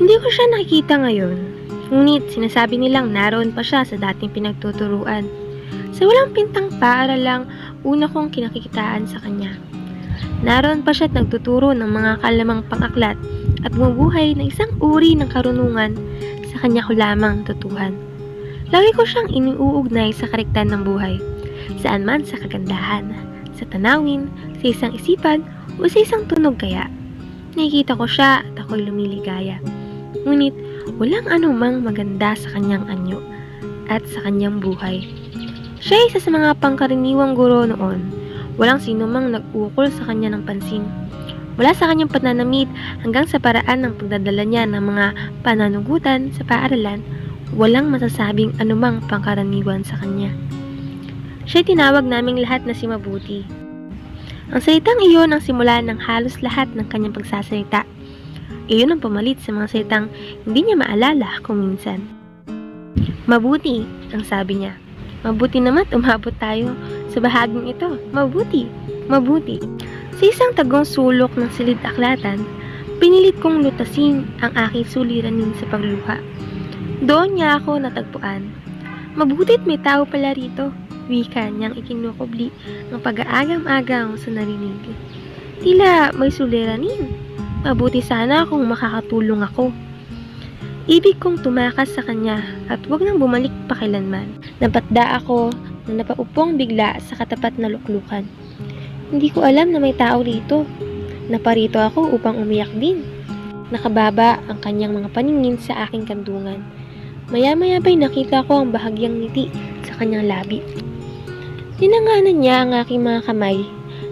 Hindi ko siya nakikita ngayon. Ngunit sinasabi nilang naroon pa siya sa dating pinagtuturuan. Sa walang pintang paaral lang, una kong kinakikitaan sa kanya. Naroon pa siya at nagtuturo ng mga kalamang pangaklat at bumubuhay na isang uri ng karunungan sa kanya ko lamang tutuhan. Lagi ko siyang iniuugnay sa karektan ng buhay, saan man sa kagandahan, sa tanawin, sa isang isipan, o sa isang tunog kaya. Nakikita ko siya at ako'y lumiligaya. Ngunit walang anumang maganda sa kanyang anyo at sa kanyang buhay. Siya ay isa sa mga pangkaraniwang guro noon. Walang sino mang nag-ukol sa kanya ng pansin. Wala sa kanyang pananamit hanggang sa paraan ng pagdadala niya ng mga pananugutan sa paaralan, walang masasabing anumang pangkaraniwan sa kanya. Siya tinawag naming lahat na si Mabuti. Ang salitang iyon ang simula ng halos lahat ng kanyang pagsasalita. Iyon ang pamalit sa mga salitang hindi niya maalala kung minsan. Mabuti, ang sabi niya. Mabuti naman umabot tayo sa bahaging ito. Mabuti, mabuti. Sa isang tagong sulok ng silid aklatan, pinilit kong lutasin ang aking suliranin sa pagluha. Doon niya ako natagpuan. Mabutit may tao pala rito, wika niyang ikinukubli ng pag-aagam-agam sa narinig. Tila may suliranin. Mabuti sana kung makakatulong ako. Ibig kong tumakas sa kanya at wag nang bumalik pa kailanman. Napatda ako na napaupong bigla sa katapat na luklukan. Hindi ko alam na may tao rito. Naparito ako upang umiyak din. Nakababa ang kanyang mga paningin sa aking kandungan. Maya-maya ba'y nakita ko ang bahagyang ngiti sa kanyang labi. Tinanganan niya ang aking mga kamay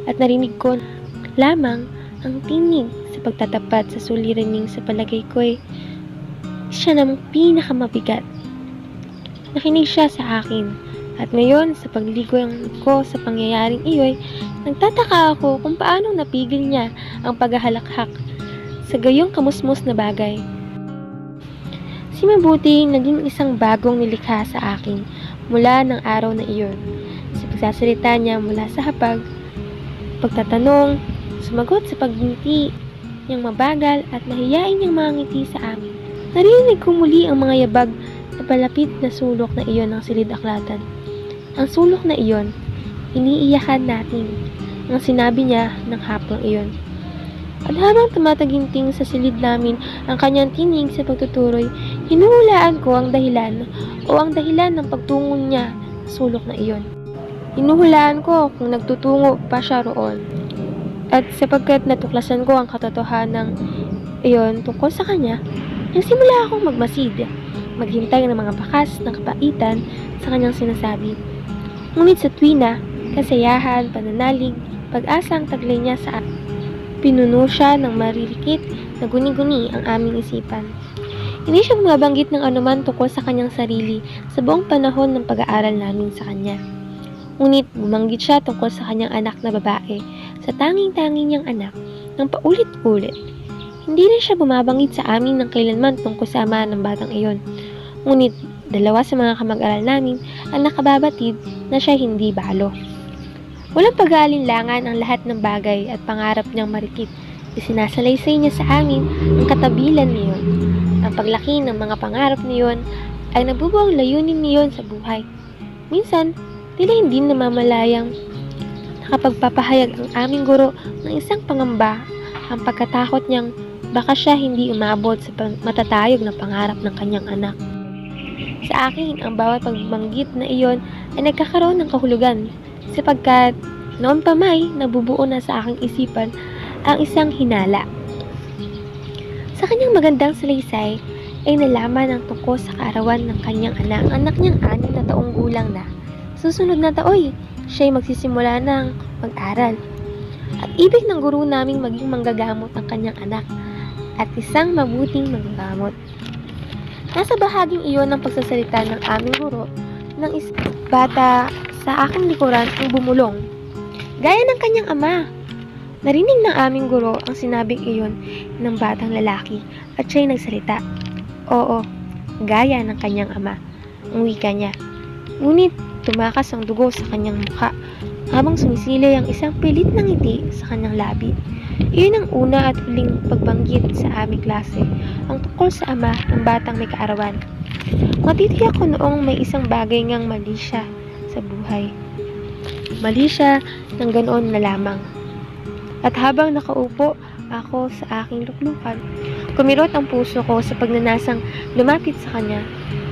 at narinig ko lamang ang tinig sa pagtatapat sa suliraning sa palagay ko'y siya namang pinakamabigat. Nakinig siya sa akin at ngayon sa pagligoy ko sa pangyayaring iyoy, nagtataka ako kung paano napigil niya ang paghahalakhak sa gayong kamusmus na bagay. Si Mabuti naging isang bagong nilikha sa akin mula ng araw na iyon. Sa pagsasalita niya mula sa hapag, pagtatanong, sumagot sa pagngiti niyang mabagal at mahiyain niyang mga ngiti sa amin. Narinig ko muli ang mga yabag na palapit na sulok na iyon ng silid aklatan. Ang sulok na iyon, iniiyakan natin ang sinabi niya ng hapong iyon. At habang tumataginting sa silid namin ang kanyang tinig sa pagtuturoy, hinuhulaan ko ang dahilan o ang dahilan ng pagtungo niya sa sulok na iyon. Hinuhulaan ko kung nagtutungo pa siya roon. At sapagkat natuklasan ko ang katotohanan iyon tungkol sa kanya, nagsimula akong magmasid, maghintay ng mga bakas ng kapaitan sa kanyang sinasabi. Ngunit sa tuwina, kasayahan, pananalig, pag-asa ang taglay niya sa akin. Pinuno siya ng maririkit na guni-guni ang aming isipan. Hindi siya bumabanggit ng anuman tungkol sa kanyang sarili sa buong panahon ng pag-aaral namin sa kanya. Ngunit bumanggit siya tungkol sa kanyang anak na babae, sa tanging-tanging niyang anak, ng paulit-ulit. Hindi rin siya bumabanggit sa amin ng kailanman tungkol sa ama ng batang iyon. Ngunit dalawa sa mga kamag-aral namin ang nakababatid na siya hindi balo. Walang pag-aalinlangan ang lahat ng bagay at pangarap niyang marikit. Isinasalaysay niya sa amin ang katabilan niyon. Ang paglaki ng mga pangarap niyon ay nabubuang layunin niyon sa buhay. Minsan, tila hindi namamalayang nakapagpapahayag ang aming guro ng isang pangamba ang pagkatakot niyang baka siya hindi umabot sa matatayog na pangarap ng kanyang anak. Sa akin, ang bawat pagbanggit na iyon ay nagkakaroon ng kahulugan sapagkat noon pa may nabubuo na sa aking isipan ang isang hinala. Sa kanyang magandang salaysay ay nalaman ang tungkol sa kaarawan ng kanyang anak, ang anak niyang anim na taong gulang na. Susunod na taoy, siya ay magsisimula ng mag-aral. At ibig ng guru naming maging manggagamot ang kanyang anak at isang mabuting manggagamot. Nasa bahaging iyon ng pagsasalita ng aming guro ng isang bata sa aking likuran ang bumulong. Gaya ng kanyang ama. Narinig ng aming guro ang sinabing iyon ng batang lalaki at siya'y nagsalita. Oo, gaya ng kanyang ama, ang wika niya. Ngunit tumakas ang dugo sa kanyang mukha habang sumisilay ang isang pilit na ngiti sa kanyang labi. Iyon ang una at huling pagbanggit sa aming klase, ang tungkol sa ama ng batang may kaarawan. Matitiyak ko noong may isang bagay ngang mali siya sa buhay. Mali siya ng ganoon na lamang. At habang nakaupo ako sa aking luklukan, kumirot ang puso ko sa pagnanasang lumapit sa kanya.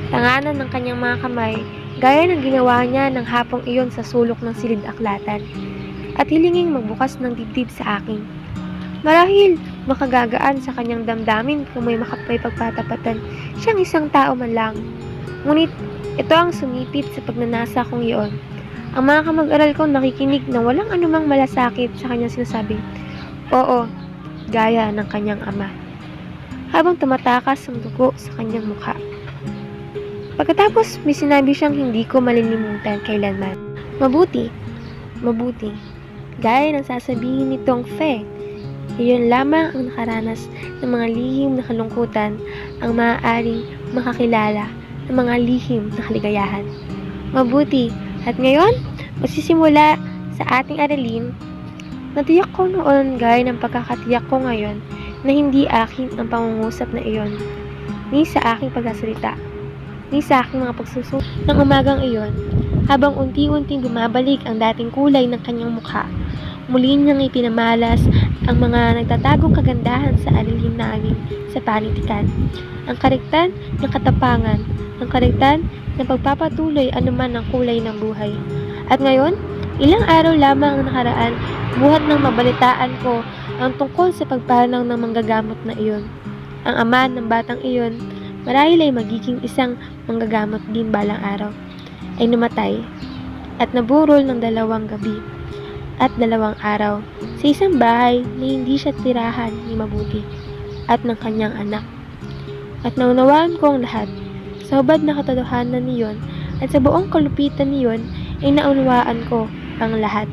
Tanganan ng kanyang mga kamay, gaya ng ginawa niya ng hapong iyon sa sulok ng silid aklatan. At hilinging magbukas ng dibdib sa akin. Marahil makagagaan sa kanyang damdamin kung may makapay pagpatapatan siyang isang tao man lang. Ngunit ito ang sumipit sa pagnanasa kong iyon. Ang mga kamag-aral kong nakikinig na walang anumang malasakit sa kanyang sinasabi. Oo, gaya ng kanyang ama. Habang tumatakas ang dugo sa kanyang mukha. Pagkatapos may sinabi siyang hindi ko malilimutan kailanman. Mabuti, mabuti. Gaya ng sasabihin nitong Fe, iyon lamang ang nakaranas ng mga lihim na kalungkutan ang maaaring makakilala ng mga lihim na kaligayahan. Mabuti, at ngayon, magsisimula sa ating aralin, natiyak ko noon gaya ng pagkakatiyak ko ngayon na hindi akin ang pangungusap na iyon, ni sa aking pagsasalita, ni sa aking mga pagsusunod ng umagang iyon, habang unti-unting bumabalik ang dating kulay ng kanyang mukha. Muli niyang ipinamalas ang mga nagtatagong kagandahan sa alilhim namin sa panitikan. Ang karektan ng katapangan, ang karektan ng pagpapatuloy anuman ang kulay ng buhay. At ngayon, ilang araw lamang ang nakaraan, buhat ng mabalitaan ko ang tungkol sa pagpanaw ng manggagamot na iyon. Ang ama ng batang iyon, marahil ay magiging isang manggagamot din balang araw, ay namatay at naburol ng dalawang gabi at dalawang araw sa isang bahay na hindi siya tirahan ni mabuti at ng kanyang anak. At naunawaan ko ang lahat. Sa hubad na katotohanan niyon at sa buong kalupitan niyon ay naunawaan ko ang lahat.